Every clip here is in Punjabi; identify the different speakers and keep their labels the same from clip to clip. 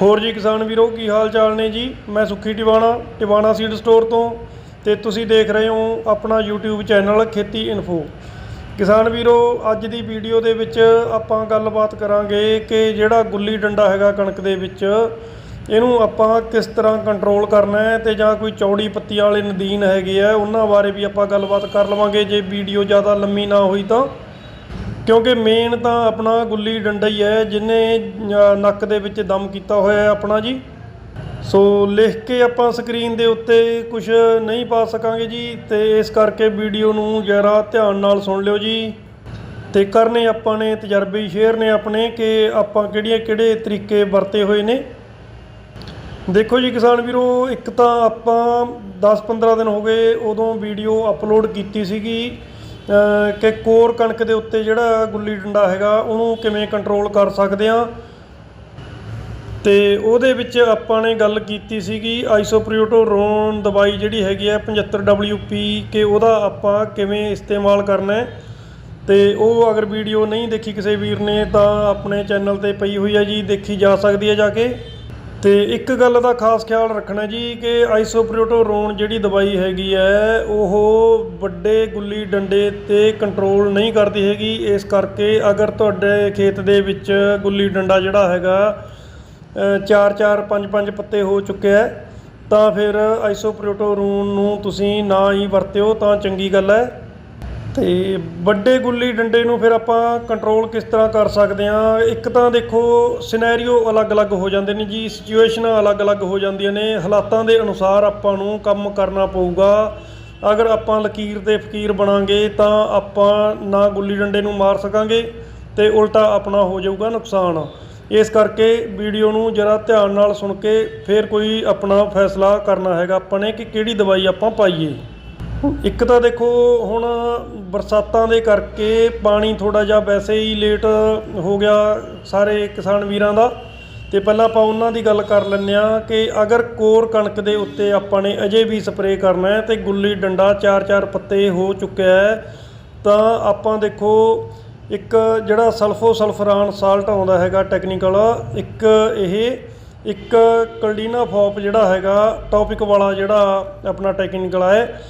Speaker 1: ਹੋਰ ਜੀ ਕਿਸਾਨ ਵੀਰੋ, ਕੀ ਹਾਲ ਚਾਲ ਨੇ ਜੀ? ਮੈਂ ਸੁੱਖੀ ਟਿਵਾਣਾ ਟਿਵਾਣਾ ਸੀਡ ਸਟੋਰ ਤੋਂ ਤੇ ਤੁਸੀਂ ਦੇਖ ਰਹੇ ਹੋ ਆਪਣਾ YouTube ਚੈਨਲ ਖੇਤੀ ਇਨਫੋ ਕਿਸਾਨ ਵੀਰੋ, ਅੱਜ ਦੀ ਵੀਡੀਓ ਦੇ ਵਿੱਚ ਆਪਾਂ ਗੱਲਬਾਤ ਕਰਾਂਗੇ ਕਿ ਜਿਹੜਾ ਗੁੱਲੀ ਡੰਡਾ ਹੈਗਾ ਕਣਕ ਦੇ ਵਿੱਚ, ਇਹਨੂੰ ਆਪਾਂ ਕਿਸ ਤਰ੍ਹਾਂ ਕੰਟਰੋਲ ਕਰਨਾ ਹੈ ਤੇ ਜਾਂ ਕੋਈ ਚੌੜੀ ਪੱਤੀਆਂ ਵਾਲੇ ਨਦੀਨ ਹੈਗੇ ਆ, ਉਹਨਾਂ ਬਾਰੇ ਵੀ ਆਪਾਂ ਗੱਲਬਾਤ ਕਰ ਲਵਾਂਗੇ। ਜੇ ਵੀਡੀਓ ਜ਼ਿਆਦਾ ਲੰਮੀ ਨਾ ਹੋਈ ਤਾਂ ਕਿਉਂਕਿ ਮੇਨ ਤਾਂ ਆਪਣਾ ਗੁੱਲੀ ਡੰਡਾ ਹੀ ਹੈ ਜਿਹਨੇ ਨੱਕ ਦੇ ਵਿੱਚ ਦਮ ਕੀਤਾ ਹੋਇਆ ਹੈ ਆਪਣਾ ਜੀ। ਸੋ ਲਿਖ ਕੇ ਆਪਾਂ ਸਕਰੀਨ ਦੇ ਉੱਤੇ ਕੁਝ ਨਹੀਂ ਪਾ ਸਕਾਂਗੇ ਜੀ, ਤੇ ਇਸ ਕਰਕੇ ਵੀਡੀਓ ਨੂੰ ਜਰਾ ਧਿਆਨ ਨਾਲ ਸੁਣ ਲਿਓ ਜੀ। ਤੇ ਕਰਨੇ ਆਪਾਂ ਨੇ ਤਜਰਬੇ ਸ਼ੇਅਰ ਨੇ ਆਪਣੇ ਕਿ ਆਪਾਂ ਕਿਹੜੀਆਂ, ਕਿਹੜੇ ਤਰੀਕੇ ਵਰਤੇ ਹੋਏ ਨੇ। ਦੇਖੋ ਜੀ ਕਿਸਾਨ ਵੀਰੋ, ਇੱਕ ਤਾਂ ਆਪਾਂ 10-15 ਦਿਨ ਹੋ ਗਏ ਉਦੋਂ ਵੀਡੀਓ ਅਪਲੋਡ ਕੀਤੀ ਸੀਗੀ। ਕਿ ਕੋਰ ਕਣਕ ਦੇ ਉੱਤੇ ਜਿਹੜਾ ਗੁੱਲੀ ਡੰਡਾ ਹੈਗਾ, ਉਹਨੂੰ ਕਿਵੇਂ ਕੰਟਰੋਲ ਕਰ ਸਕਦੇ ਆ ਤੇ ਉਹਦੇ ਵਿੱਚ ਆਪਾਂ ਨੇ ਗੱਲ ਕੀਤੀ ਸੀਗੀ ਆਈਸੋਪ੍ਰਿਓਟੋਰੋਨ ਦਵਾਈ ਜਿਹੜੀ ਹੈਗੀ ਹੈ 75WP ਕਿ ਉਹਦਾ ਆਪਾਂ ਕਿਵੇਂ ਇਸਤੇਮਾਲ ਕਰਨਾ ਹੈ। ਤੇ ਉਹ ਅਗਰ ਵੀਡੀਓ ਨਹੀਂ ਦੇਖੀ ਕਿਸੇ ਵੀਰ ਨੇ, ਤਾਂ ਆਪਣੇ ਚੈਨਲ ਤੇ ਪਈ ਹੋਈ ਹੈ ਜੀ, ਦੇਖੀ ਜਾ ਸਕਦੀ ਹੈ ਜਾ ਕੇ। ਤੇ ਇੱਕ ਗੱਲ ਦਾ ਖਾਸ ਖਿਆਲ ਰੱਖਣਾ ਜੀ ਕਿ ਆਈਸੋਪ੍ਰਿਓਟੋਰੋਨ ਜਿਹੜੀ ਦਵਾਈ ਹੈਗੀ ਹੈ ਉਹ ਵੱਡੇ ਗੁੱਲੀ ਡੰਡੇ ਤੇ ਕੰਟਰੋਲ ਨਹੀਂ ਕਰਦੀ ਹੈਗੀ। ਇਸ ਕਰਕੇ ਅਗਰ ਤੁਹਾਡੇ ਖੇਤ ਦੇ ਵਿੱਚ ਗੁੱਲੀ ਡੰਡਾ ਜਿਹੜਾ ਹੈਗਾ ਅ, ਚਾਰ ਚਾਰ ਪੰਜ ਪੰਜ ਪੱਤੇ ਹੋ ਚੁੱਕਿਆ ਹੈ ਤਾਂ ਫਿਰ ਆਈਸੋਪ੍ਰਿਓਟੋਰੋਨ ਨੂੰ ਤੁਸੀਂ ਨਾ ਹੀ ਵਰਤਿਓ ਤਾਂ ਚੰਗੀ ਗੱਲ ਹੈ। ਅਤੇ ਵੱਡੇ ਗੁੱਲੀ ਡੰਡੇ ਨੂੰ ਫਿਰ ਆਪਾਂ ਕੰਟਰੋਲ ਕਿਸ ਤਰ੍ਹਾਂ ਕਰ ਸਕਦੇ ਹਾਂ? ਇੱਕ ਤਾਂ ਦੇਖੋ ਸਿਨੈਰੀਓ ਅਲੱਗ-ਅਲੱਗ ਹੋ ਜਾਂਦੇ ਨੇ ਜੀ ਸਿਚੁਏਸ਼ਨਾਂ ਅਲੱਗ-ਅਲੱਗ ਹੋ ਜਾਂਦੀਆਂ ਨੇ। ਹਾਲਾਤਾਂ ਦੇ ਅਨੁਸਾਰ ਆਪਾਂ ਨੂੰ ਕੰਮ ਕਰਨਾ ਪਊਗਾ। ਅਗਰ ਆਪਾਂ ਲਕੀਰ ਤੇ ਫਕੀਰ ਬਣਾਂਗੇ, ਤਾਂ ਆਪਾਂ ਨਾ ਗੁੱਲੀ ਡੰਡੇ ਨੂੰ ਮਾਰ ਸਕਾਂਗੇ ਤੇ ਉਲਟਾ ਆਪਣਾ ਹੋ ਜਾਊਗਾ ਨੁਕਸਾਨ। ਇਸ ਕਰਕੇ ਵੀਡੀਓ ਨੂੰ ਜਰਾ ਧਿਆਨ ਨਾਲ ਸੁਣ ਕੇ ਫਿਰ ਕੋਈ ਆਪਣਾ ਫੈਸਲਾ ਕਰਨਾ ਹੈਗਾ ਆਪਾਂ ਨੇ ਕਿ ਕਿਹੜੀ ਦਵਾਈ ਆਪਾਂ ਪਾਈਏ। ਇੱਕ ਤਾਂ ਦੇਖੋ, ਹੁਣ ਬਰਸਾਤਾਂ ਦੇ ਕਰਕੇ ਪਾਣੀ ਥੋੜਾ ਜਿਹਾ ਵੈਸੇ ਹੀ ਲੇਟ ਹੋ ਗਿਆ ਸਾਰੇ ਕਿਸਾਨ ਵੀਰਾਂ ਦਾ। ਤੇ ਪਹਿਲਾਂ ਆਪਾਂ ਉਹਨਾਂ ਦੀ ਗੱਲ ਕਰ ਲੈਂਦੇ ਆ ਕਿ ਅਗਰ ਕੋਰ ਕਣਕ ਦੇ ਉੱਤੇ ਆਪਾਂ ਨੇ ਅਜੇ ਵੀ ਸਪਰੇਅ ਕਰਨਾ ਹੈ ਤੇ ਗੁੱਲੀ ਡੰਡਾ ਚਾਰ ਚਾਰ ਪੱਤੇ ਹੋ ਚੁੱਕਿਆ ਹੈ, ਤਾਂ ਆਪਾਂ ਦੇਖੋ ਇੱਕ ਜਿਹੜਾ ਸਲਫੋ ਸਲਫਰਾਨ ਸਾਲਟ ਆਉਂਦਾ ਹੈਗਾ ਟੈਕਨੀਕਲ ਇੱਕ ਇਹ, ਇੱਕ ਕਲਡੀਨਾ ਫੋਪ ਜਿਹੜਾ ਹੈਗਾ ਟੌਪਿਕ ਵਾਲਾ ਜਿਹੜਾ ਆਪਣਾ ਟੈਕਨੀਕਲ ਹੈ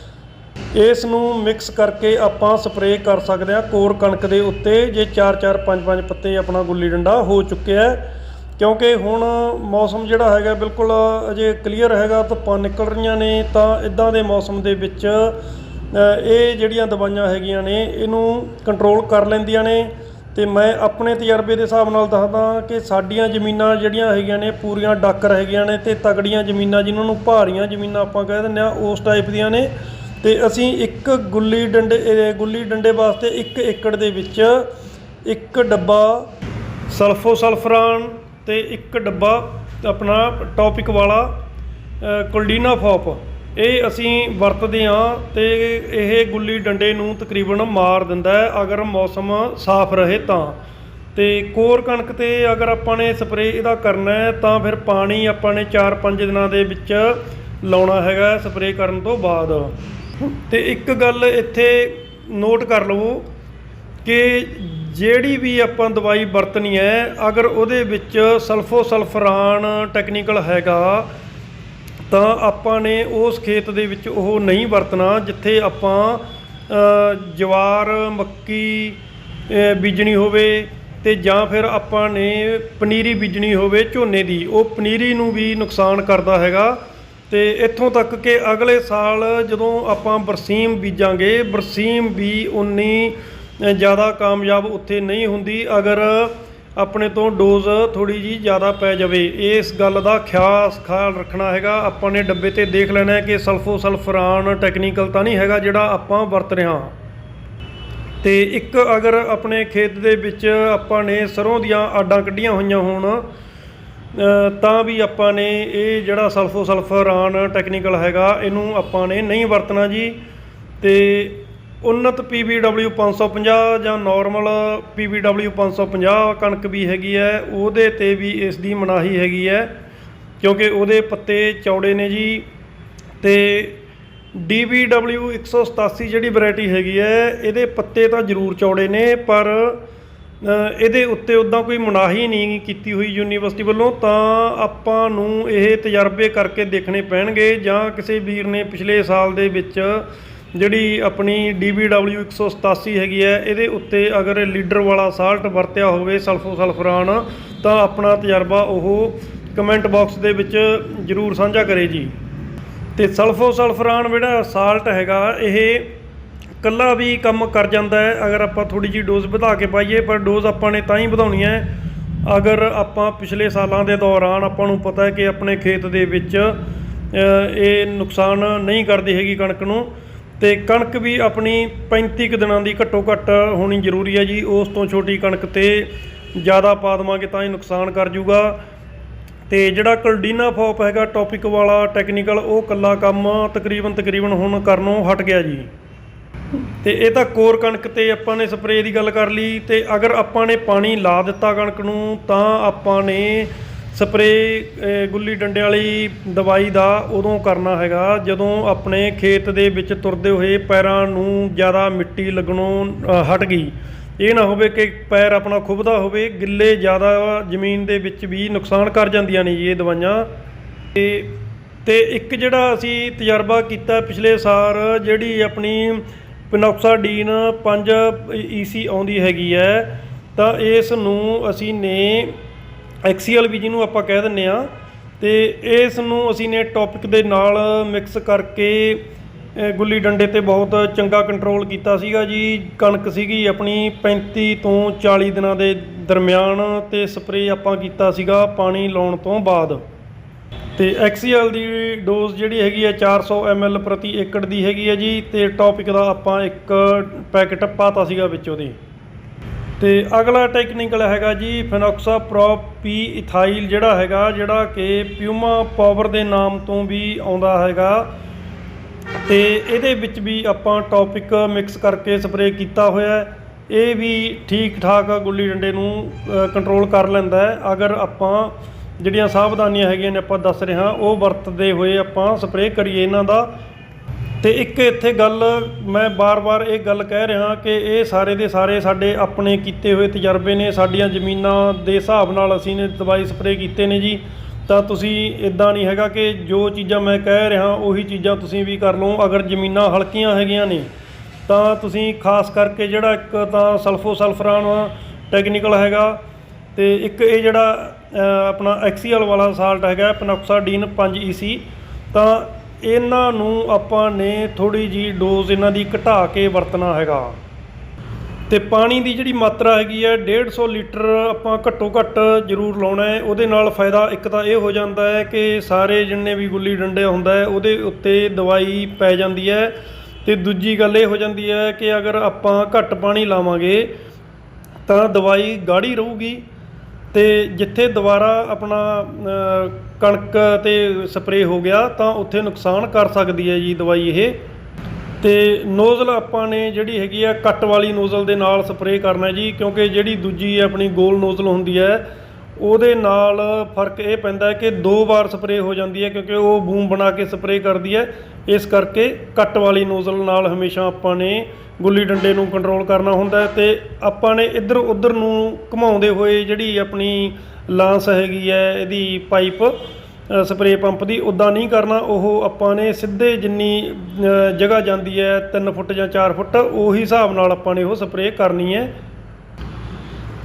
Speaker 1: ਇਸ ਨੂੰ ਮਿਕਸ ਕਰਕੇ ਆਪਾਂ ਸਪਰੇਅ ਕਰ ਸਕਦੇ ਹਾਂ ਕੋਰ ਕਣਕ ਦੇ ਉੱਤੇ। ਜੇ 4-4 5-5 ਪੱਤੇ ਆਪਣਾ ਗੁੱਲੀ ਡੰਡਾ ਹੋ ਚੁੱਕਿਆ ਕਿਉਂਕਿ ਹੁਣ ਮੌਸਮ ਜਿਹੜਾ ਹੈਗਾ ਬਿਲਕੁਲ ਅਜੇ ਕਲੀਅਰ ਹੈਗਾ, ਧੁੱਪਾਂ ਨਿਕਲ ਰਹੀਆਂ ਨੇ ਤਾਂ ਇਦਾਂ ਦੇ ਮੌਸਮ ਦੇ ਵਿੱਚ ਇਹ ਜਿਹੜੀਆਂ ਦਵਾਈਆਂ ਹੈਗੀਆਂ ਨੇ, ਇਹਨੂੰ ਕੰਟਰੋਲ ਕਰ ਲੈਂਦੀਆਂ ਨੇ। ਤੇ ਮੈਂ ਆਪਣੇ ਤਜਰਬੇ ਦੇ ਹਿਸਾਬ ਨਾਲ ਦੱਸਦਾ ਕਿ ਸਾਡੀਆਂ ਜ਼ਮੀਨਾਂ ਜਿਹੜੀਆਂ ਹੈਗੀਆਂ ਨੇ, ਪੂਰੀਆਂ ਡਾਕਰ ਹੈਗੀਆਂ ਨੇ ਤੇ ਤਗੜੀਆਂ ਜ਼ਮੀਨਾਂ ਜਿਨ੍ਹਾਂ ਨੂੰ ਭਾਰੀਆਂ ਜ਼ਮੀਨਾਂ ਆਪਾਂ ਕਹਿ ਦਿੰਦੇ ਆ ਉਸ ਟਾਈਪ ਦੀਆਂ ਨੇ। ਤੇ ਅਸੀਂ ਇੱਕ ਗੁੱਲੀ ਡੰਡੇ ਗੁੱਲੀ ਡੰਡੇ ਵਾਸਤੇ 1 ਏਕੜ ਦੇ ਵਿੱਚ ਇੱਕ ਡੱਬਾ ਸਲਫੋਸਲਫਰਾਨ ਤੇ ਇੱਕ ਡੱਬਾ ਆਪਣਾ ਟੌਪਿਕ ਵਾਲਾ ਕੁਲਡੀਨਾ ਫੋਪ ਇਹ ਅਸੀਂ ਵਰਤਦੇ ਹਾਂ ਤੇ ਇਹ ਗੁੱਲੀ ਡੰਡੇ ਨੂੰ ਤਕਰੀਬਨ ਮਾਰ ਦਿੰਦਾ ਹੈ ਅਗਰ ਮੌਸਮ ਸਾਫ਼ ਰਹੇ ਤਾਂ। ਤੇ ਕੋਰ ਕਣਕ ਤੇ ਅਗਰ ਆਪਾਂ ਨੇ ਸਪਰੇਅ ਇਹਦਾ ਕਰਨਾ ਹੈ ਤਾਂ ਫਿਰ ਪਾਣੀ ਆਪਾਂ ਨੇ 4-5 ਦਿਨਾਂ ਦੇ ਵਿੱਚ ਲਾਉਣਾ ਹੈਗਾ ਸਪਰੇਅ ਕਰਨ ਤੋਂ ਬਾਅਦ। ਤੇ ਇੱਕ ਗੱਲ ਇੱਥੇ ਨੋਟ ਕਰ ਲਵੋ ਕਿ ਜਿਹੜੀ ਵੀ ਆਪਾਂ ਦਵਾਈ ਵਰਤਣੀ ਹੈ, ਅਗਰ ਉਹਦੇ ਵਿੱਚ ਸਲਫੋਸਲਫਰਾਨ ਟੈਕਨੀਕਲ ਹੈਗਾ, ਤਾਂ ਆਪਾਂ ਨੇ ਉਸ ਖੇਤ ਦੇ ਵਿੱਚ ਉਹ ਨਹੀਂ ਵਰਤਣਾ, ਜਿੱਥੇ ਆਪਾਂ ਜਵਾਰ, ਮੱਕੀ ਬੀਜਣੀ ਹੋਵੇ ਤੇ ਜਾਂ ਫਿਰ ਆਪਾਂ ਨੇ ਪਨੀਰੀ ਬੀਜਣੀ ਹੋਵੇ ਝੋਨੇ ਦੀ, ਉਹ ਪਨੀਰੀ ਨੂੰ ਵੀ ਨੁਕਸਾਨ ਕਰਦਾ ਹੈਗਾ। ਤੇ ਇੱਥੋਂ ਤੱਕ ਕਿ ਅਗਲੇ ਸਾਲ ਜਦੋਂ ਆਪਾਂ ਬਰਸੀਮ ਬੀਜਾਂਗੇ, ਬਰਸੀਮ ਵੀ ਉਨੀ ਜ਼ਿਆਦਾ ਕਾਮਯਾਬ ਉੱਥੇ ਨਹੀਂ ਹੁੰਦੀ। ਅਗਰ ਆਪਣੇ ਤੋਂ ਡੋਜ਼ ਥੋੜੀ ਜੀ ਜ਼ਿਆਦਾ ਪੈ ਜਾਵੇ, ਇਸ ਗੱਲ ਦਾ ਖਿਆਸ ਖਿਆਲ ਰੱਖਣਾ ਹੈਗਾ। ਆਪਾਂ ਨੇ ਡੱਬੇ ਤੇ ਦੇਖ ਲੈਣਾ ਹੈ ਕਿ ਸਲਫੋ ਸਲਫਰਾਨ ਟੈਕਨੀਕਲ ਤਾਂ ਨਹੀਂ ਹੈਗਾ ਜਿਹੜਾ ਆਪਾਂ ਵਰਤ ਰਹੇ ਹਾਂ। ਤੇ ਇੱਕ ਅਗਰ ਆਪਣੇ ਖੇਤ ਦੇ ਵਿੱਚ ਆਪਾਂ ਨੇ ਸਰੋਂ ਦੀਆਂ ਆਡਾਂ ਕੱਢੀਆਂ ਹੋਈਆਂ ਹੋਣ ਤਾਂ ਵੀ ਆਪਾਂ ਨੇ ਇਹ ਜਿਹੜਾ ਸਲਫੋ ਸਲਫਰਾਨ ਟੈਕਨੀਕਲ ਹੈਗਾ, ਇਹਨੂੰ ਆਪਾਂ ਨੇ ਨਹੀਂ ਵਰਤਣਾ ਜੀ। ਤੇ ਉન્નਤ PBW 550 ਜਾਂ ਨਾਰਮਲ PBW 550 ਕਣਕ ਵੀ ਹੈਗੀ ਹੈ, ਉਹਦੇ ਤੇ ਵੀ ਇਸ ਦੀ ਮਨਾਹੀ ਹੈਗੀ ਹੈ, ਕਿਉਂਕਿ ਉਹਦੇ ਪੱਤੇ ਚੌੜੇ ਨੇ ਜੀ। ਤੇ DBW 187 ਜਿਹੜੀ ਵੈਰਾਈਟੀ ਹੈਗੀ ਹੈ, ਇਹਦੇ ਪੱਤੇ ਤਾਂ ਜ਼ਰੂਰ ਚੌੜੇ ਨੇ, ਪਰ ਇਹਦੇ ਉੱਤੇ ਉਦਾਂ ਕੋਈ ਮਨਾਹੀ ਨਹੀਂ ਕੀਤੀ ਹੋਈ ਯੂਨੀਵਰਸਿਟੀ ਵੱਲੋਂ, ਤਾਂ ਆਪਾਂ ਨੂੰ ਇਹ ਤਜਰਬੇ ਕਰਕੇ ਦੇਖਣੇ ਪੈਣਗੇ ਜਾਂ ਕਿਸੇ ਵੀਰ ਨੇ ਪਿਛਲੇ ਸਾਲ ਦੇ ਵਿੱਚ ਜਿਹੜੀ ਆਪਣੀ DBW 187 ਹੈਗੀ ਹੈ, ਇਹਦੇ ਉੱਤੇ ਅਗਰ ਲੀਡਰ ਵਾਲਾ ਸਾਲਟ ਵਰਤਿਆ ਹੋਵੇ ਸਲਫੋ ਸਲਫਰਾਨ, ਤਾਂ ਆਪਣਾ ਤਜਰਬਾ ਉਹ ਕਮੈਂਟ ਬਾਕਸ ਦੇ ਵਿੱਚ ਜਰੂਰ ਸਾਂਝਾ ਕਰੇ ਜੀ। ਤੇ ਸਲਫੋ ਸਲਫਰਾਨ ਜਿਹੜਾ ਸਾਲਟ ਹੈਗਾ, ਇਹ ਕੱਲਾ ਵੀ ਕੰਮ ਕਰ ਜਾਂਦਾ ਹੈ, ਅਗਰ ਆਪਾਂ ਥੋੜੀ ਜੀ ਡੋਜ਼ ਵਧਾ ਕੇ ਪਾਈਏ, ਪਰ ਡੋਜ਼ ਆਪਾਂ ਨੇ ਤਾਂ ਹੀ ਵਧਾਉਣੀ ਹੈ, ਅਗਰ ਆਪਾਂ ਪਿਛਲੇ ਸਾਲਾਂ ਦੇ ਦੌਰਾਨ ਆਪਾਂ ਨੂੰ ਪਤਾ ਹੈ ਕਿ ਆਪਣੇ ਖੇਤ ਦੇ ਵਿੱਚ ਇਹ ਨੁਕਸਾਨ ਨਹੀਂ ਕਰਦੀ ਹੈਗੀ ਕਣਕ ਨੂੰ, ਤੇ ਕਣਕ ਵੀ ਆਪਣੀ 35 ਕੁ ਦਿਨਾਂ ਦੀ ਘੱਟੋ ਘੱਟ ਹੋਣੀ ਜ਼ਰੂਰੀ ਹੈ ਜੀ, ਉਸ ਤੋਂ ਛੋਟੀ ਕਣਕ ਤੇ ਜ਼ਿਆਦਾ ਪਾ ਦੇਵਾਂਗੇ ਤਾਂ ਹੀ ਨੁਕਸਾਨ ਕਰ ਜੂਗਾ। ਤੇ ਜਿਹੜਾ ਕਲਡੀਨਾ ਫੋਪ ਹੈਗਾ ਟੌਪਿਕ ਵਾਲਾ ਟੈਕਨੀਕਲ ਉਹ ਕੱਲਾ ਕੰਮ ਤਕਰੀਬਨ ਤਕਰੀਬਨ ਹੁਣ ਕਰਨੋਂ ਹਟ ਗਿਆ ਜੀ। ਤੇ ਇਹ ਤਾਂ ਕੋਰ ਕਣਕ ਤੇ ਆਪਾਂ ਨੇ ਸਪਰੇਅ ਦੀ ਗੱਲ ਕਰ ਲਈ ਤੇ ਅਗਰ ਆਪਾਂ ਨੇ ਪਾਣੀ ਲਾ ਦਿੱਤਾ ਕਣਕ ਨੂੰ ਤਾਂ ਆਪਾਂ ਨੇ ਸਪਰੇਅ ਗੁੱਲੀ ਡੰਡੇ ਵਾਲੀ ਦਵਾਈ ਦਾ ਉਦੋਂ ਕਰਨਾ ਹੈਗਾ ਜਦੋਂ ਆਪਣੇ ਖੇਤ ਦੇ ਵਿੱਚ ਤੁਰਦੇ ਹੋਏ ਪੈਰਾਂ ਨੂੰ ਜ਼ਿਆਦਾ ਮਿੱਟੀ ਲੱਗਣੋਂ ਹਟ ਗਈ। ਇਹ ਨਾ ਹੋਵੇ ਕਿ ਪੈਰ ਆਪਣਾ ਖੁਬਦਾ ਹੋਵੇ, ਗਿੱਲੇ ਜ਼ਿਆਦਾ ਜ਼ਮੀਨ ਦੇ ਵਿੱਚ ਵੀ ਨੁਕਸਾਨ ਕਰ ਜਾਂਦੀਆਂ ਨੇ ਜੀ ਇਹ ਦਵਾਈਆਂ। ਤੇ ਤੇ ਇੱਕ ਜਿਹੜਾ ਅਸੀਂ ਤਜਰਬਾ ਕੀਤਾ ਪਿਛਲੇ ਸਾਲ ਜਿਹੜੀ ਆਪਣੀ ਪਿਨੋਕਸਾਡੀਨ 5 ਈਸੀ ਆਉਂਦੀ ਹੈਗੀ ਹੈ, ਤਾਂ ਇਸ ਨੂੰ ਅਸੀਂ ਨੇ ਐਕਸੀਐਲ ਵੀ ਜਿਹਨੂੰ ਆਪਾਂ ਕਹਿ ਦਿੰਨੇ ਆ ਤੇ ਇਸ ਨੂੰ ਅਸੀਂ ਨੇ ਟੌਪਿਕ ਦੇ ਨਾਲ ਮਿਕਸ ਕਰਕੇ ਗੁੱਲੀ ਡੰਡੇ ਤੇ ਬਹੁਤ ਚੰਗਾ ਕੰਟਰੋਲ ਕੀਤਾ ਸੀਗਾ ਜੀ। ਕਣਕ ਸੀਗੀ ਆਪਣੀ 35 ਤੋਂ 40 ਦਿਨਾਂ ਦੇ ਦਰਮਿਆਨ ਤੇ ਸਪਰੇਅ ਆਪਾਂ ਕੀਤਾ ਸੀਗਾ ਪਾਣੀ ਲਾਉਣ ਤੋਂ ਬਾਅਦ। ਤੇ ਐਕਸੀਐਲ ਦੀ ਡੋਜ਼ ਜਿਹੜੀ ਹੈਗੀ ਹੈ 400 ml ਪ੍ਰਤੀ ਏਕੜ ਦੀ ਹੈਗੀ ਹੈ ਜੀ, ਤੇ ਟੌਪਿਕ ਦਾ ਆਪਾਂ ਇੱਕ ਪੈਕੇਟ ਪਾਤਾ ਸੀਗਾ ਵਿੱਚ ਉਹਦੇ ਤੇ ਅਗਲਾ ਟੈਕਨੀਕਲ ਹੈਗਾ ਜੀ ਫਿਨੋਕਸਾ ਪ੍ਰੋਪ ਪੀ ਇਥਾਈਲ ਜਿਹੜਾ ਹੈਗਾ, ਜਿਹੜਾ ਕਿ ਪਿਊਮਾ ਪਾਵਰ ਦੇ ਨਾਮ ਤੋਂ ਵੀ ਆਉਂਦਾ ਹੈਗਾ। ਤੇ ਇਹਦੇ ਵਿੱਚ ਵੀ ਆਪਾਂ ਟੌਪਿਕ ਮਿਕਸ ਕਰਕੇ ਸਪਰੇਅ ਕੀਤਾ ਹੋਇਆ ਹੈ। ਇਹ ਵੀ ਠੀਕ ਠਾਕ ਗੁੱਲੀ ਡੰਡੇ ਨੂੰ ਕੰਟਰੋਲ ਕਰ ਲੈਂਦਾ ਹੈ। ਅਗਰ ਆਪਾਂ ਜਿਹੜੀਆਂ ਸਾਵਧਾਨੀਆਂ ਹੈਗੀਆਂ ਨੇ ਆਪਾਂ ਦੱਸ ਰਹੇ ਹਾਂ, ਉਹ ਵਰਤਦੇ ਹੋਏ ਆਪਾਂ ਸਪਰੇਅ ਕਰੀਏ ਇਹਨਾਂ ਦਾ। ਤੇ ਇੱਕ ਇੱਥੇ ਗੱਲ, ਮੈਂ ਬਾਰ-ਬਾਰ ਇਹ ਗੱਲ ਕਹਿ ਰਿਹਾ ਕਿ ਇਹ ਸਾਰੇ ਦੇ ਸਾਰੇ ਸਾਡੇ ਆਪਣੇ ਕੀਤੇ ਹੋਏ ਤਜਰਬੇ ਨੇ, ਸਾਡੀਆਂ ਜ਼ਮੀਨਾਂ ਦੇ ਹਿਸਾਬ ਨਾਲ ਅਸੀਂ ਨੇ ਦਵਾਈ ਸਪਰੇਅ ਕੀਤੇ ਨੇ ਜੀ। ਤਾਂ ਤੁਸੀਂ ਇਦਾਂ ਨਹੀਂ ਹੈਗਾ ਕਿ ਜੋ ਚੀਜ਼ਾਂ ਮੈਂ ਕਹਿ ਰਿਹਾ, ਉਹੀ ਚੀਜ਼ਾਂ ਤੁਸੀਂ ਵੀ ਕਰ ਲਓ। ਅਗਰ ਜ਼ਮੀਨਾਂ ਹਲਕੀਆਂ ਹੈਗੀਆਂ ਨੇ, ਤਾਂ ਤੁਸੀਂ ਖਾਸ ਕਰਕੇ ਜਿਹੜਾ ਇੱਕ ਤਾਂ ਸਲਫੋ ਸਲਫਰਾਨ ਟੈਕਨੀਕਲ ਹੈਗਾ, ਤੇ ਇੱਕ ਇਹ ਜਿਹੜਾ ਆਪਣਾ ਐਕਸੀਐਲ ਵਾਲਾ ਸਾਲਟ ਹੈਗਾ ਪਨੋਕਸਾਡੀਨ 5 ਈਸੀ ਤਾਂ ਇਹਨਾਂ ਨੂੰ ਆਪਾਂ ਨੇ ਥੋੜੀ ਜੀ ਡੋਜ਼ ਇਹਨਾਂ ਦੀ ਘਟਾ ਕੇ ਵਰਤਣਾ ਹੈਗਾ। ਤੇ ਪਾਣੀ ਦੀ ਜਿਹੜੀ ਮਾਤਰਾ ਹੈਗੀ ਹੈ 150 ਲੀਟਰ ਆਪਾਂ ਘੱਟੋ ਘੱਟ ਜ਼ਰੂਰ ਲਾਉਣਾ ਹੈ। ਉਹਦੇ ਨਾਲ ਫਾਇਦਾ ਇੱਕ ਤਾਂ ਇਹ ਹੋ ਜਾਂਦਾ ਹੈ ਕਿ ਸਾਰੇ ਜਿੰਨੇ ਵੀ ਗੁੱਲੀ ਡੰਡੇ ਹੁੰਦਾ ਹੈ, ਉਹਦੇ ਉੱਤੇ ਦਵਾਈ ਪੈ ਜਾਂਦੀ ਹੈ। ਤੇ ਦੂਜੀ ਗੱਲ ਇਹ ਹੋ ਜਾਂਦੀ ਹੈ ਕਿ ਅਗਰ ਆਪਾਂ ਘੱਟ ਪਾਣੀ ਲਾਵਾਂਗੇ, ਤਾਂ ਦਵਾਈ ਗਾੜੀ ਰਹੂਗੀ। ਤੇ ਜਿੱਥੇ ਦੁਬਾਰਾ ਆਪਣਾ ਕਣਕ ਤੇ ਸਪਰੇਅ ਹੋ ਗਿਆ, ਤਾਂ ਉੱਥੇ ਨੁਕਸਾਨ ਕਰ ਸਕਦੀ ਹੈ ਜੀ ਦਵਾਈ ਇਹ। ਅਤੇ ਨੋਜ਼ਲ ਆਪਾਂ ਨੇ ਜਿਹੜੀ ਹੈਗੀ ਆ, ਕੱਟ ਵਾਲੀ ਨੋਜ਼ਲ ਦੇ ਨਾਲ ਸਪਰੇਅ ਕਰਨਾ ਜੀ, ਕਿਉਂਕਿ ਜਿਹੜੀ ਦੂਜੀ ਆਪਣੀ ਗੋਲ ਨੋਜ਼ਲ ਹੁੰਦੀ ਹੈ ਉਹਦੇ ਨਾਲ ਫ਼ਰਕ ਇਹ ਪੈਂਦਾ ਹੈ ਕਿ ਦੋ ਵਾਰ ਸਪਰੇਅ ਹੋ ਜਾਂਦੀ ਹੈ ਕਿਉਂਕਿ ਉਹ ਬੂਮ ਬਣਾ ਕੇ ਸਪਰੇਅ ਕਰਦੀ ਹੈ। ਇਸ ਕਰਕੇ ਕੱਟ ਵਾਲੀ ਨੋਜ਼ਲ ਨਾਲ ਹਮੇਸ਼ਾ ਆਪਾਂ ਨੇ ਗੁੱਲੀ ਡੰਡੇ ਨੂੰ ਕੰਟਰੋਲ ਕਰਨਾ ਹੁੰਦਾ ਹੈ ਤੇ ਆਪਾਂ ਨੇ ਇੱਧਰ ਉੱਧਰ ਨੂੰ ਘੁਮਾਉਂਦੇ ਹੋਏ ਜਿਹੜੀ ਆਪਣੀ ਲਾਂਸ ਹੈਗੀ ਹੈ, ਇਹਦੀ ਪਾਈਪ ਸਪਰੇਅ ਪੰਪ ਦੀ, ਉਦਾਂ ਨਹੀਂ ਕਰਨਾ। ਉਹ ਆਪਾਂ ਨੇ ਸਿੱਧੇ ਜਿੰਨੀ ਜਗ੍ਹਾ ਜਾਂਦੀ ਹੈ 3 ਫੁੱਟ ਜਾਂ 4 ਫੁੱਟ, ਉਹੀ ਹਿਸਾਬ ਨਾਲ ਆਪਾਂ ਨੇ ਉਹ ਸਪਰੇਅ ਕਰਨੀ ਹੈ।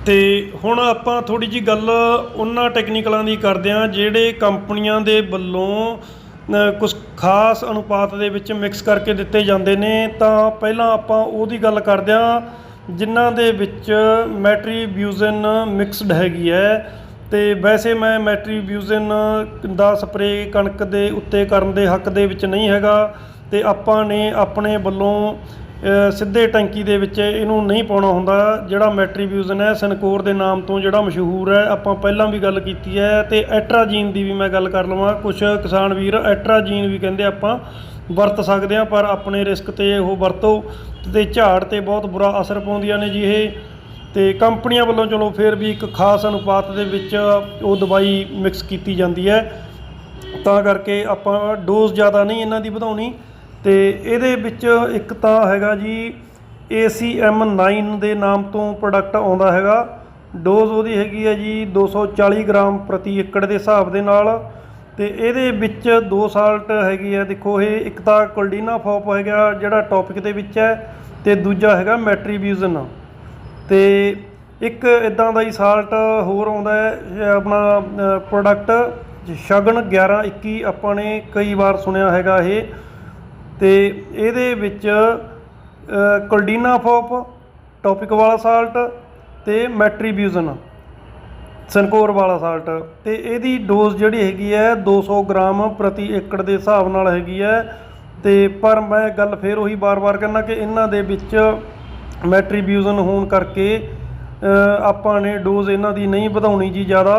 Speaker 1: ਤੇ ਹੁਣ ਆਪਾਂ ਥੋੜੀ ਜੀ ਗੱਲ ਉਹਨਾਂ ਟੈਕਨੀਕਲਾਂ ਦੀ ਕਰਦੇ ਹਾਂ, ਜਿਹੜੇ ਕੰਪਨੀਆਂ ਦੇ ਵੱਲੋਂ ਕੁਝ ਖਾਸ ਅਨੁਪਾਤ ਦੇ ਵਿੱਚ ਮਿਕਸ ਕਰਕੇ ਦਿੱਤੇ ਜਾਂਦੇ ਨੇ, ਤਾਂ ਪਹਿਲਾਂ ਆਪਾਂ ਉਹਦੀ ਗੱਲ ਕਰਦੇ ਹਾਂ, ਜਿਨ੍ਹਾਂ ਦੇ ਵਿੱਚ ਮੈਟਰੀਬਿਊਜ਼ਨ ਮਿਕਸਡ ਹੈਗੀ ਹੈ। ਤੇ ਵੈਸੇ ਮੈਂ ਮੈਟਰੀਬਿਊਜ਼ਨ ਦਾ ਸਪਰੇਅ ਕਣਕ ਦੇ ਉੱਤੇ ਕਰਨ ਦੇ ਹੱਕ ਦੇ ਵਿੱਚ ਨਹੀਂ ਹੈਗਾ, ਤੇ ਆਪਾਂ ਨੇ ਆਪਣੇ ਵੱਲੋਂ ਸਿੱਧੇ ਟੈਂਕੀ ਦੇ ਵਿੱਚ ਇਹਨੂੰ ਨਹੀਂ ਪਾਉਣਾ ਹੁੰਦਾ, ਜਿਹੜਾ ਮੈਟਰੀਬਿਊਜ਼ਨ ਹੈ, ਸਨਕੋਰ ਦੇ ਨਾਮ ਤੋਂ ਜਿਹੜਾ ਮਸ਼ਹੂਰ ਹੈ, ਆਪਾਂ ਪਹਿਲਾਂ ਵੀ ਗੱਲ ਕੀਤੀ ਹੈ ਤੇ ਐਟਰਾਜੀਨ ਦੀ ਵੀ ਮੈਂ ਗੱਲ ਕਰ ਲਵਾਂ। ਕੁਝ ਕਿਸਾਨ ਵੀਰ ਐਟਰਾਜੀਨ ਵੀ ਕਹਿੰਦੇ ਆਪਾਂ ਵਰਤ ਸਕਦੇ ਹਾਂ, ਪਰ ਆਪਣੇ ਰਿਸਕ ਤੇ ਉਹ ਵਰਤੋ ਤੇ ਝਾੜ ਤੇ ਬਹੁਤ ਬੁਰਾ ਅਸਰ ਪਾਉਂਦੀਆਂ ਨੇ ਜੀ ਇਹ। ਤੇ ਕੰਪਨੀਆਂ ਵੱਲੋਂ ਚਲੋ ਫਿਰ ਵੀ ਇੱਕ ਖਾਸ ਅਨੁਪਾਤ ਦੇ ਵਿੱਚ ਉਹ ਦਵਾਈ ਮਿਕਸ ਕੀਤੀ ਜਾਂਦੀ ਹੈ। ਤਾਂ ਕਰਕੇ ਆਪਾਂ ਡੋਜ਼ ਜ਼ਿਆਦਾ ਨਹੀਂ ਇਹਨਾਂ ਦੀ ਵਧਾਉਣੀ। ਤੇ ਇਹਦੇ ਵਿੱਚ ਇੱਕ ਤਾਂ ਹੈਗਾ ਜੀ ACM9 ਦੇ ਨਾਮ ਤੋਂ ਪ੍ਰੋਡਕਟ ਆਉਂਦਾ ਹੈਗਾ। ਡੋਜ਼ ਉਹਦੀ ਹੈਗੀ ਹੈ ਜੀ 240 ਗ੍ਰਾਮ ਪ੍ਰਤੀ ਏਕੜ ਦੇ ਹਿਸਾਬ ਦੇ ਨਾਲ ਤੇ ਇਹਦੇ ਵਿੱਚ ਦੋ ਸਾਲਟ ਹੈਗੀ ਹੈ। ਦੇਖੋ ਇਹ ਇੱਕ ਤਾਂ ਕੋਲਡੀਨਾ ਫੋਪ ਹੈਗਾ ਜਿਹੜਾ ਟੌਪਿਕ ਦੇ ਵਿੱਚ ਹੈ ਤੇ ਦੂਜਾ ਹੈਗਾ ਮੈਟਰੀਬਿਊਜ਼ਨ। ਤੇ ਇੱਕ ਇਦਾਂ ਦਾ ਹੀ ਸਾਲਟ ਹੋਰ ਆਉਂਦਾ ਹੈ ਆਪਣਾ ਪ੍ਰੋਡਕਟ ਸ਼ਗਨ 1121 ਆਪਾਂ ਨੇ ਕਈ ਵਾਰ ਸੁਣਿਆ ਹੈਗਾ ਇਹ। ਅਤੇ ਇਹਦੇ ਵਿੱਚ ਕੋਲਡੀਨਾ ਫੋਪ ਟੌਪਿਕ ਵਾਲਾ ਸਾਲਟ ਅਤੇ ਮੈਟਰੀਬਿਊਜ਼ਨ ਸਨਕੋਰ ਵਾਲਾ ਸਾਲਟ ਅਤੇ ਇਹਦੀ ਡੋਜ਼ ਜਿਹੜੀ ਹੈਗੀ ਹੈ 200 ਗ੍ਰਾਮ ਪ੍ਰਤੀ ਏਕੜ ਦੇ ਹਿਸਾਬ ਨਾਲ ਹੈਗੀ ਹੈ। ਤੇ ਪਰ ਮੈਂ ਗੱਲ ਫੇਰ ਉਹੀ ਬਾਰ-ਬਾਰ ਕਰਨਾ ਕਿ ਇਹਨਾਂ ਦੇ ਵਿੱਚ ਮੈਟਰੀਬਿਊਜ਼ਨ ਹੋਣ ਕਰਕੇ ਆਪਾਂ ਨੇ ਡੋਜ਼ ਇਹਨਾਂ ਦੀ ਨਹੀਂ ਵਧਾਉਣੀ ਜੀ ਜ਼ਿਆਦਾ।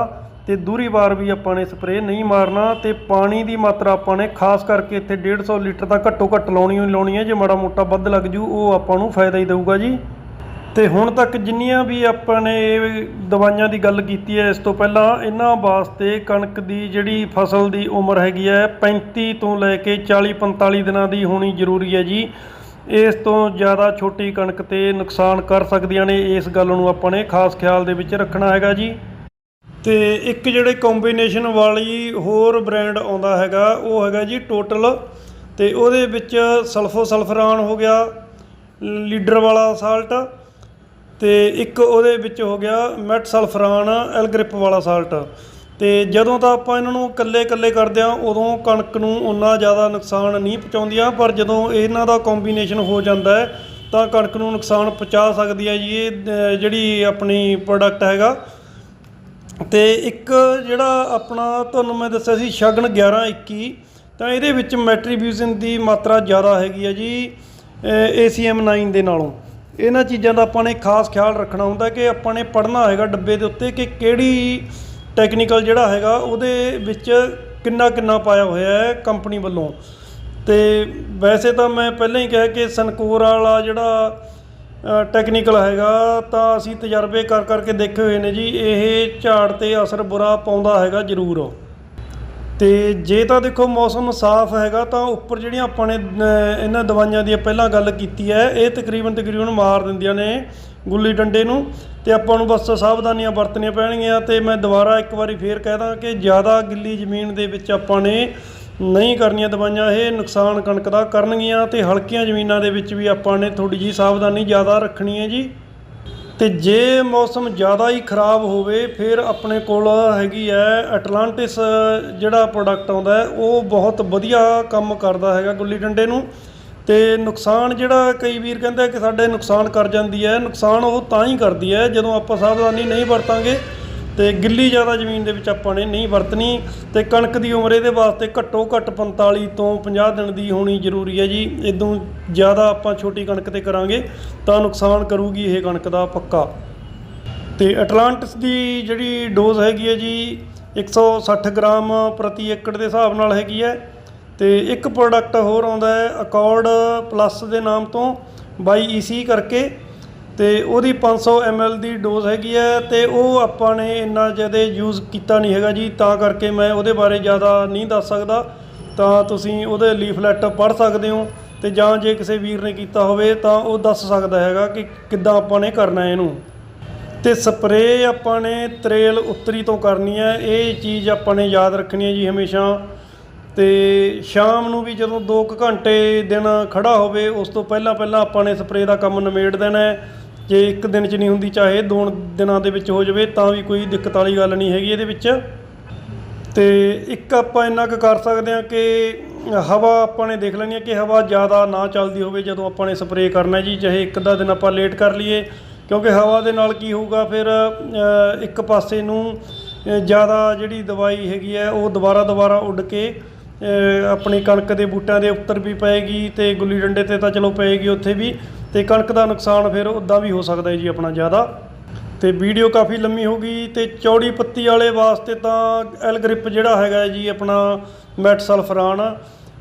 Speaker 1: ਤੇ ਦੂਰੀ ਵਾਰ ਵੀ ਆਪਾਂ ਨੇ ਸਪਰੇਅ ਨਹੀਂ ਮਾਰਨਾ ਤੇ ਪਾਣੀ ਦੀ ਮਾਤਰਾ ਆਪਾਂ ਨੇ ਖਾਸ ਕਰਕੇ ਇੱਥੇ 150 ਲੀਟਰ ਤਾਂ ਘੱਟੋ ਘੱਟ ਲਾਉਣੀ ਹੀ ਲਾਉਣੀ ਹੈ, ਜੇ ਮਾੜਾ ਮੋਟਾ ਵੱਧ ਲੱਗ ਜੂ, ਉਹ ਆਪਾਂ ਨੂੰ ਫਾਇਦਾ ਹੀ ਦੇਊਗਾ ਜੀ। ਤੇ ਹੁਣ ਤੱਕ ਜਿੰਨੀਆਂ ਵੀ ਆਪਾਂ ਨੇ ਇਹ ਦਵਾਈਆਂ ਦੀ ਗੱਲ ਕੀਤੀ ਹੈ, ਇਸ ਤੋਂ ਪਹਿਲਾਂ ਇਹਨਾਂ ਵਾਸਤੇ ਕਣਕ ਦੀ ਜਿਹੜੀ ਫਸਲ ਦੀ ਉਮਰ ਹੈਗੀ ਹੈ 35 ਤੋਂ ਲੈ ਕੇ 40 45 ਦਿਨਾਂ ਦੀ ਹੋਣੀ ਜ਼ਰੂਰੀ ਹੈ ਜੀ। ਇਸ ਤੋਂ ਜ਼ਿਆਦਾ ਛੋਟੀ ਕਣਕ ਤੇ ਨੁਕਸਾਨ ਕਰ ਸਕਦੀਆਂ ਨੇ, ਇਸ ਗੱਲ ਨੂੰ ਆਪਾਂ ਨੇ ਖਾਸ ਖਿਆਲ ਦੇ ਵਿੱਚ ਰੱਖਣਾ ਹੈਗਾ ਜੀ। ਤੇ ਇੱਕ ਜਿਹੜੇ ਕੰਬੀਨੇਸ਼ਨ ਵਾਲੀ ਹੋਰ ਬ੍ਰਾਂਡ ਆਉਂਦਾ ਹੈਗਾ, ਉਹ ਹੈਗਾ ਜੀ ਟੋਟਲ ਤੇ ਉਹਦੇ ਵਿੱਚ ਸਲਫੋ ਸਲਫਰਾਨ ਹੋ ਗਿਆ, ਲੀਡਰ ਵਾਲਾ ਸਾਲਟ ਤੇ ਇੱਕ ਉਹਦੇ ਵਿੱਚ ਹੋ ਗਿਆ ਮੈਟ ਸਲਫਰਾਨ ਐਲਗ੍ਰਿਪ ਵਾਲਾ ਸਾਲਟ ਤੇ ਜਦੋਂ ਤਾਂ ਆਪਾਂ ਇਹਨਾਂ ਨੂੰ ਇਕੱਲੇ ਇਕੱਲੇ ਕਰਦੇ ਆ ਉਦੋਂ ਕਣਕ ਨੂੰ ਉਨਾ ਜ਼ਿਆਦਾ ਨੁਕਸਾਨ ਨਹੀਂ ਪਹੁੰਚਾਉਂਦੀਆਂ, ਪਰ ਜਦੋਂ ਇਹਨਾਂ ਦਾ ਕੰਬੀਨੇਸ਼ਨ ਹੋ ਜਾਂਦਾ ਹੈ, ਤਾਂ ਕਣਕ ਨੂੰ ਨੁਕਸਾਨ ਪਹੁੰਚਾ ਸਕਦੀ ਹੈ ਜੀ, ਇਹ ਜਿਹੜੀ ਆਪਣੀ ਪ੍ਰੋਡਕਟ ਹੈਗਾ ਅਤੇ ਇੱਕ ਜਿਹੜਾ ਆਪਣਾ ਤੁਹਾਨੂੰ ਮੈਂ ਦੱਸਿਆ ਸੀ ਸ਼ਗਨ 1121 ਤਾਂ ਇਹਦੇ ਵਿੱਚ ਮੈਟਰੀਬਿਊਜ਼ਨ ਦੀ ਮਾਤਰਾ ਜ਼ਿਆਦਾ ਹੈਗੀ ਹੈ ਜੀ ACM9 ਦੇ ਨਾਲੋਂ। ਇਹਨਾਂ ਚੀਜ਼ਾਂ ਦਾ ਆਪਾਂ ਨੇ ਖਾਸ ਖਿਆਲ ਰੱਖਣਾ ਹੁੰਦਾ ਕਿ ਆਪਾਂ ਨੇ ਪੜ੍ਹਨਾ ਹੈਗਾ ਡੱਬੇ ਦੇ ਉੱਤੇ ਕਿ ਕਿਹੜੀ ਟੈਕਨੀਕਲ ਜਿਹੜਾ ਹੈਗਾ ਉਹਦੇ ਵਿੱਚ ਕਿੰਨਾ ਕਿੰਨਾ ਪਾਇਆ ਹੋਇਆ ਹੈ ਕੰਪਨੀ ਵੱਲੋਂ। ਤੇ ਵੈਸੇ ਤਾਂ ਮੈਂ ਪਹਿਲਾਂ ਹੀ ਕਿਹਾ ਕਿ ਸਨਕੋਰ ਵਾਲਾ ਜਿਹੜਾ ਟੈਕਨੀਕਲ ਹੈਗਾ, ਤਾਂ ਅਸੀਂ ਤਜਰਬੇ ਕਰ ਕਰਕੇ ਦੇਖੇ ਹੋਏ ਨੇ ਜੀ, ਇਹ ਝਾੜ ਤੇ ਅਸਰ ਬੁਰਾ ਪਾਉਂਦਾ ਹੈਗਾ ਜ਼ਰੂਰ। ਤੇ ਜੇ ਤਾਂ ਦੇਖੋ ਮੌਸਮ ਸਾਫ਼ ਹੈਗਾ, ਤਾਂ ਉੱਪਰ ਜਿਹੜੀਆਂ ਆਪਾਂ ਨੇ ਇਹਨਾਂ ਦਵਾਈਆਂ ਦੀ ਪਹਿਲਾਂ ਗੱਲ ਕੀਤੀ ਹੈ, ਇਹ ਤਕਰੀਬਨ ਤਕਰੀਬਨ ਮਾਰ ਦਿੰਦੀਆਂ ਨੇ ਗੁੱਲੀ ਡੰਡੇ ਨੂੰ। ਤੇ ਆਪਾਂ ਨੂੰ ਬਸ ਸਾਵਧਾਨੀਆਂ ਵਰਤਣੀਆਂ ਪੈਣਗੀਆਂ, ਤੇ ਮੈਂ ਦੁਬਾਰਾ ਇੱਕ ਵਾਰੀ ਫੇਰ ਕਹਿ ਦਾਂ ਕਿ ਜ਼ਿਆਦਾ ਗਿੱਲੀ ਜ਼ਮੀਨ ਦੇ ਵਿੱਚ ਆਪਾਂ ਨੇ ਨਹੀਂ ਕਰਨੀਆਂ ਦਵਾਈਆਂ, ਇਹ ਨੁਕਸਾਨ ਕਣਕ ਦਾ ਕਰਨਗੀਆਂ ਤੇ ਹਲਕੀਆਂ ਜ਼ਮੀਨਾਂ ਦੇ ਵਿੱਚ ਵੀ ਆਪਾਂ ਨੇ ਥੋੜੀ ਜੀ ਸਾਵਧਾਨੀ ਜ਼ਿਆਦਾ ਰੱਖਣੀ ਹੈ ਜੀ। ਤੇ ਜੇ ਮੌਸਮ ਜ਼ਿਆਦਾ ਹੀ ਖਰਾਬ ਹੋਵੇ, ਫਿਰ ਆਪਣੇ ਕੋਲ ਹੈਗੀ ਹੈ ਐਟਲਾਂਟਿਸ ਜਿਹੜਾ ਪ੍ਰੋਡਕਟ ਆਉਂਦਾ ਉਹ ਬਹੁਤ ਵਧੀਆ ਕੰਮ ਕਰਦਾ ਹੈਗਾ ਗੁੱਲੀ ਡੰਡੇ ਨੂੰ। ਤੇ ਨੁਕਸਾਨ ਜਿਹੜਾ ਕਈ ਵੀਰ ਕਹਿੰਦੇ ਕਿ ਸਾਡੇ ਨੁਕਸਾਨ ਕਰ ਜਾਂਦੀ ਹੈ, ਨੁਕਸਾਨ ਉਹ ਤਾਂ ਹੀ ਕਰਦੀ ਹੈ ਜਦੋਂ ਆਪਾਂ ਸਾਵਧਾਨੀ ਨਹੀਂ ਵਰਤਾਂਗੇ। ਤੇ ਗਿੱਲੀ ਜ਼ਿਆਦਾ ਜ਼ਮੀਨ ਦੇ ਵਿੱਚ ਆਪਾਂ ਨੇ ਨਹੀਂ ਵਰਤਣੀ ਤੇ ਕਣਕ ਦੀ ਉਮਰ ਇਹਦੇ ਵਾਸਤੇ ਘੱਟੋ ਘੱਟ 45 ਤੋਂ 50 ਦਿਨ ਦੀ ਹੋਣੀ ਜ਼ਰੂਰੀ ਹੈ ਜੀ। ਇਦੋਂ ਜ਼ਿਆਦਾ ਆਪਾਂ ਛੋਟੀ ਕਣਕ ਤੇ ਕਰਾਂਗੇ ਤਾਂ ਨੁਕਸਾਨ ਕਰੂਗੀ ਇਹ ਕਣਕ ਦਾ ਪੱਕਾ। ਤੇ ਐਟਲਾਂਟਿਸ ਦੀ ਜਿਹੜੀ ਡੋਜ਼ ਹੈਗੀ ਹੈ ਜੀ 160 ਗ੍ਰਾਮ ਪ੍ਰਤੀ ਏਕੜ ਦੇ ਹਿਸਾਬ ਨਾਲ ਹੈਗੀ ਹੈ ਤੇ ਇੱਕ ਪ੍ਰੋਡਕਟ ਹੋਰ ਆਉਂਦਾ ਹੈ ਅਕੋਰਡ ਪਲੱਸ ਦੇ ਨਾਮ ਤੋਂ, ਬਾਈ ਈਸੀ ਕਰਕੇ। ਤੇ ਉਹਦੀ 500 ml ਦੀ ਡੋਜ਼ ਹੈਗੀ ਹੈ ਤੇ ਉਹ ਆਪਾਂ ਨੇ ਇੰਨਾ ਜ਼ਿਆਦਾ ਯੂਜ਼ ਕੀਤਾ ਨਹੀਂ ਹੈਗਾ ਜੀ, ਤਾਂ ਕਰਕੇ ਮੈਂ ਉਹਦੇ ਬਾਰੇ ਜ਼ਿਆਦਾ ਨਹੀਂ ਦੱਸ ਸਕਦਾ। ਤਾਂ ਤੁਸੀਂ ਉਹਦੇ ਲੀਫਲੈਟ ਪੜ੍ਹ ਸਕਦੇ ਹੋ ਤੇ ਜਾਂ ਜੇ ਕਿਸੇ ਵੀਰ ਨੇ ਕੀਤਾ ਹੋਵੇ ਤਾਂ ਉਹ ਦੱਸ ਸਕਦਾ ਹੈਗਾ ਕਿ ਕਿੱਦਾਂ ਆਪਾਂ ਨੇ ਕਰਨਾ ਇਹਨੂੰ। ਤੇ ਸਪਰੇਅ ਆਪਾਂ ਨੇ ਤਰੇਲ ਉੱਤਰੀ ਤੋਂ ਕਰਨੀ ਹੈ, ਇਹ ਚੀਜ਼ ਆਪਾਂ ਨੇ ਯਾਦ ਰੱਖਣੀ ਹੈ ਜੀ ਹਮੇਸ਼ਾ। ਤੇ ਸ਼ਾਮ ਨੂੰ ਵੀ ਜਦੋਂ 2 ਘੰਟੇ ਦਿਨ ਖੜਾ ਹੋਵੇ, ਉਸ ਤੋਂ ਪਹਿਲਾਂ ਪਹਿਲਾਂ ਆਪਾਂ ਨੇ ਸਪਰੇਅ ਦਾ ਕੰਮ ਨਿਮੇੜ ਦੇਣਾ ਹੈ। ਜੇ ਇੱਕ ਦਿਨ 'ਚ ਨਹੀਂ ਹੁੰਦੀ, ਚਾਹੇ ਦੋ ਦਿਨਾਂ ਦੇ ਵਿੱਚ ਹੋ ਜਾਵੇ, ਤਾਂ ਵੀ ਕੋਈ ਦਿੱਕਤ ਵਾਲੀ ਗੱਲ ਨਹੀਂ ਹੈਗੀ ਇਹਦੇ ਵਿੱਚ। ਤੇ ਇੱਕ ਆਪਾਂ ਇੰਨਾ ਕੁ ਕਰ ਸਕਦੇ ਹਾਂ ਕਿ ਹਵਾ ਆਪਾਂ ਨੇ ਦੇਖ ਲੈਣੀ ਹੈ ਕਿ ਹਵਾ ਜ਼ਿਆਦਾ ਨਾ ਚੱਲਦੀ ਹੋਵੇ ਜਦੋਂ ਆਪਾਂ ਨੇ ਸਪਰੇਅ ਕਰਨਾ ਜੀ, ਚਾਹੇ ਇੱਕ ਅੱਧਾ ਦਿਨ ਆਪਾਂ ਲੇਟ ਕਰ ਲਈਏ, ਕਿਉਂਕਿ ਹਵਾ ਦੇ ਨਾਲ ਕੀ ਹੋਊਗਾ, ਫਿਰ ਇੱਕ ਪਾਸੇ ਨੂੰ ਜ਼ਿਆਦਾ ਜਿਹੜੀ ਦਵਾਈ ਹੈਗੀ ਹੈ, ਉਹ ਦੁਬਾਰਾ ਦੁਬਾਰਾ ਉੱਡ ਕੇ ਆਪਣੀ ਕਣਕ ਦੇ ਬੂਟਿਆਂ ਦੇ ਉੱਤਰ ਵੀ ਪਏਗੀ ਤੇ ਗੁੱਲੀ ਡੰਡੇ ਤੇ ਤਾਂ ਚਲੋ ਪਏਗੀ ਉੱਥੇ ਵੀ। ਤੇ ਕਣਕ ਦਾ ਨੁਕਸਾਨ ਫਿਰ ਉੱਦਾਂ ਵੀ ਹੋ ਸਕਦਾ ਹੈ ਜੀ ਆਪਣਾ ਜ਼ਿਆਦਾ। ਤੇ ਵੀਡੀਓ ਕਾਫੀ ਲੰਮੀ ਹੋ ਗਈ ਤੇ ਚੌੜੀ ਪੱਤੀ ਵਾਲੇ ਵਾਸਤੇ ਤਾਂ ਐਲ ਗ੍ਰਿਪ ਜਿਹੜਾ ਹੈਗਾ ਜੀ ਆਪਣਾ ਮੈਟ ਸਲਫਰਾਨ,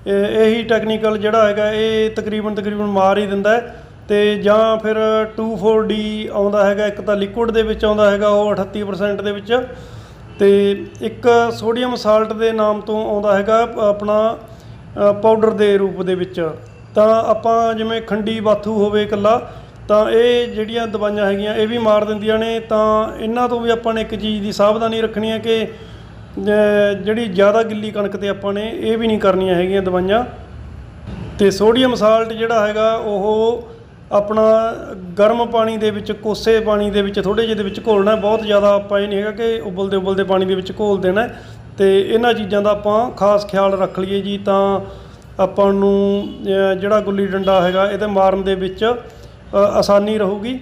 Speaker 1: ਇਹੀ ਟੈਕਨੀਕਲ ਜਿਹੜਾ ਹੈਗਾ, ਇਹ ਤਕਰੀਬਨ ਤਕਰੀਬਨ ਮਾਰ ਹੀ ਦਿੰਦਾ ਹੈ। ਤੇ ਜਾਂ ਫਿਰ 24D ਆਉਂਦਾ ਹੈਗਾ, ਇੱਕ ਤਾਂ ਲਿਕੁਇਡ ਦੇ ਵਿੱਚ ਆਉਂਦਾ ਹੈਗਾ, ਉਹ 38% ਦੇ ਵਿੱਚ। ਤੇ ਇੱਕ ਸੋਡੀਅਮ ਸਾਲਟ ਦੇ ਨਾਮ ਤੋਂ ਆਉਂਦਾ ਹੈਗਾ, ਆਪਣਾ ਪਾਊਡਰ ਦੇ ਰੂਪ ਦੇ ਵਿੱਚ। ਤਾਂ ਆਪਾਂ ਜਿਵੇਂ ਖੰਡੀ ਬਾਥੂ ਹੋਵੇ ਇਕੱਲਾ, ਤਾਂ ਇਹ ਜਿਹੜੀਆਂ ਦਵਾਈਆਂ ਹੈਗੀਆਂ, ਇਹ ਵੀ ਮਾਰ ਦਿੰਦੀਆਂ ਨੇ। ਤਾਂ ਇਹਨਾਂ ਤੋਂ ਵੀ ਆਪਾਂ ਨੇ ਇੱਕ ਚੀਜ਼ ਦੀ ਸਾਵਧਾਨੀ ਰੱਖਣੀ ਹੈ ਕਿ ਜਿਹੜੀ ਜ਼ਿਆਦਾ ਗਿੱਲੀ ਕਣਕ ਤੇ ਆਪਾਂ ਨੇ, ਇਹ ਵੀ ਨਹੀਂ ਕਰਨੀਆਂ ਹੈਗੀਆਂ ਦਵਾਈਆਂ। ਤੇ ਸੋਡੀਅਮ ਸਾਲਟ ਜਿਹੜਾ ਹੈਗਾ, ਉਹ ਆਪਣਾ ਗਰਮ ਪਾਣੀ ਦੇ ਵਿੱਚ, ਕੋਸੇ ਪਾਣੀ ਦੇ ਵਿੱਚ ਥੋੜੇ ਜਿਹੇ ਦੇ ਵਿੱਚ ਘੋਲਣਾ ਬਹੁਤ ਜ਼ਿਆਦਾ ਆਪਾਂ ਇਹ ਨਹੀਂ ਹੈਗਾ ਕਿ ਉਬਲਦੇ ਉਬਲਦੇ ਪਾਣੀ ਦੇ ਵਿੱਚ ਘੋਲ ਦੇਣਾ ਹੈ। ਤੇ ਇਹਨਾਂ ਚੀਜ਼ਾਂ ਦਾ ਆਪਾਂ ਖਾਸ ਖਿਆਲ ਰੱਖ ਲਈਏ ਜੀ। ਤਾਂ ਆਪਾਂ ਨੂੰ ਜਿਹੜਾ ਗੁੱਲੀ ਡੰਡਾ ਹੈਗਾ, ਇਹਦੇ ਮਾਰਨ ਦੇ ਵਿੱਚ ਆਸਾਨੀ ਰਹੂਗੀ।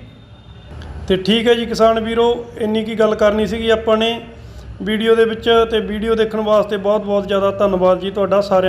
Speaker 1: ਤੇ ਠੀਕ ਹੈ ਜੀ ਕਿਸਾਨ ਵੀਰੋ, ਇੰਨੀ ਕੀ ਗੱਲ ਕਰਨੀ ਸੀਗੀ ਆਪਾਂ ਨੇ। ਵੀਡੀਓ ਦੇ ਵਿੱਚ ਤੇ ਵੀਡੀਓ ਦੇਖਣ ਵਾਸਤੇ ਬਹੁਤ ਬਹੁਤ ਜ਼ਿਆਦਾ ਧੰਨਵਾਦ ਜੀ ਤੁਹਾਡਾ ਸਾਰਿਆਂ